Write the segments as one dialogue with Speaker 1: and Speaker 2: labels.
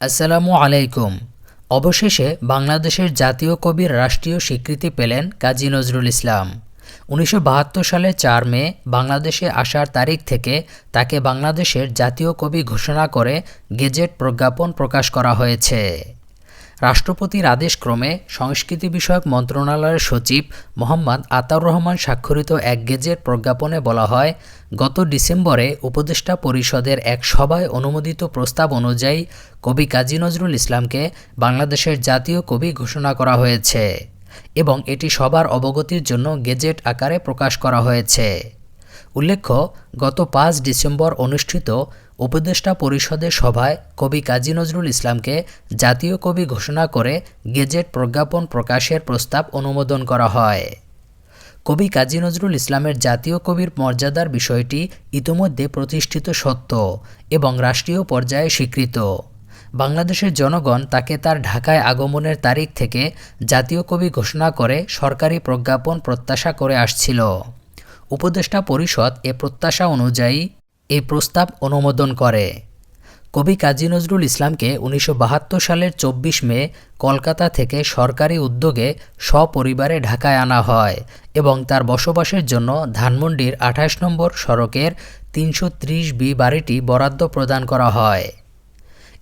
Speaker 1: আসসালামু আলাইকুম। অবশেষে বাংলাদেশের জাতীয় কবির রাষ্ট্রীয় স্বীকৃতি পেলেন কাজী নজরুল ইসলাম। উনিশশো বাহাত্তর সালে চার মে বাংলাদেশে আসার তারিখ থেকে তাকে বাংলাদেশের জাতীয় কবি ঘোষণা করে গেজেট প্রজ্ঞাপন প্রকাশ করা হয়েছে। রাষ্ট্রপতির আদেশক্রমে সংস্কৃতি বিষয়ক মন্ত্রণালয়ের সচিব মোহাম্মদ আতাউর রহমান স্বাক্ষরিত এক গেজেট প্রজ্ঞাপনে বলা হয়, গত ডিসেম্বরে উপদেষ্টা পরিষদের এক সভায় অনুমোদিত প্রস্তাব অনুযায়ী কবি কাজী নজরুল ইসলামকে বাংলাদেশের জাতীয় কবি ঘোষণা করা হয়েছে এবং এটি সবার অবগতির জন্য গেজেট আকারে প্রকাশ করা হয়েছে। উল্লেখ্য, গত পাঁচ ডিসেম্বর অনুষ্ঠিত উপদেষ্টা পরিষদের সভায় কবি কাজী নজরুল ইসলামকে জাতীয় কবি ঘোষণা করে গেজেট প্রজ্ঞাপন প্রকাশের প্রস্তাব অনুমোদন করা হয়। কবি কাজী নজরুল ইসলামের জাতীয় কবির মর্যাদার বিষয়টি ইতোমধ্যে প্রতিষ্ঠিত সত্য এবং রাষ্ট্রীয় পর্যায়ে স্বীকৃত। বাংলাদেশের জনগণ তাকে তার ঢাকায় আগমনের তারিখ থেকে জাতীয় কবি ঘোষণা করে সরকারি প্রজ্ঞাপন প্রত্যাশা করে আসছিল। উপদেষ্টা পরিষদ এ প্রত্যাশা অনুযায়ী এই প্রস্তাব অনুমোদন করে। কবি কাজী নজরুল ইসলামকে উনিশশো বাহাত্তর সালের চব্বিশ মে কলকাতা থেকে সরকারি উদ্যোগে সপরিবারে ঢাকায় আনা হয় এবং তার বসবাসের জন্য ধানমন্ডির আঠাশ নম্বর সড়কের তিনশো ত্রিশ বি বাড়িটি বরাদ্দ প্রদান করা হয়।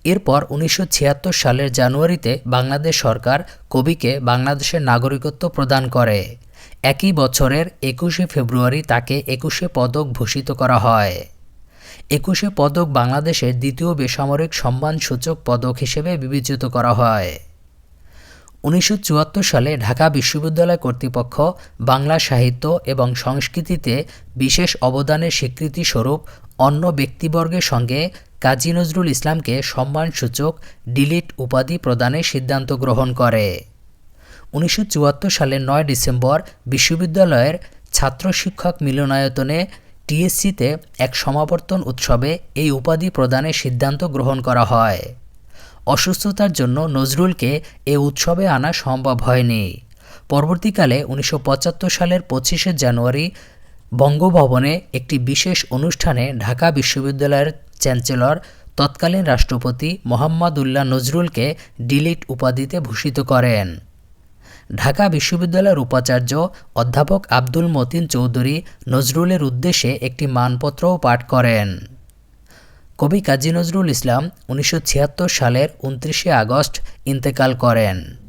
Speaker 1: এরপর উনিশশো ছিয়াত্তর সালের জানুয়ারিতে বাংলাদেশ সরকার কবিকে বাংলাদেশের নাগরিকত্ব প্রদান করে। একই বছরের একুশে ফেব্রুয়ারি তাকে একুশে পদক ভূষিত করা হয়। একুশে পদক বাংলাদেশের দ্বিতীয় বেসামরিক সম্মানসূচক পদক হিসেবে বিবেচিত করা হয়। উনিশশো চুয়াত্তর সালে ঢাকা বিশ্ববিদ্যালয় কর্তৃপক্ষ বাংলা সাহিত্য এবং সংস্কৃতিতে বিশেষ অবদানের স্বীকৃতিস্বরূপ অন্য ব্যক্তিবর্গের সঙ্গে কাজী নজরুল ইসলামকে সম্মানসূচক ডিলিট উপাধি প্রদানের সিদ্ধান্ত গ্রহণ করে। উনিশশো চুয়াত্তর সালের নয় ডিসেম্বর বিশ্ববিদ্যালয়ের ছাত্র শিক্ষক মিলনায়তনে টিএসসিতে এক সমাবর্তন উৎসবে এই উপাধি প্রদানের সিদ্ধান্ত গ্রহণ করা হয়। অসুস্থতার জন্য নজরুলকে এ উৎসবে আনা সম্ভব হয়নি। পরবর্তীকালে উনিশশো পঁচাত্তর সালের পঁচিশে জানুয়ারি বঙ্গভবনে একটি বিশেষ অনুষ্ঠানে ঢাকা বিশ্ববিদ্যালয়ের চ্যান্সেলর, তৎকালীন রাষ্ট্রপতি মোহাম্মদুল্লাহ নজরুলকে ডিলিট উপাধিতে ভূষিত করেন। ঢাকা বিশ্ববিদ্যালয়ের উপাচার্য অধ্যাপক আব্দুল মতিন চৌধুরী নজরুলের উদ্দেশ্যে একটি মানপত্রও পাঠ করেন। কবি কাজী নজরুল ইসলাম উনিশশো ছিয়াত্তর সালের উনত্রিশে আগস্ট ইন্তেকাল করেন।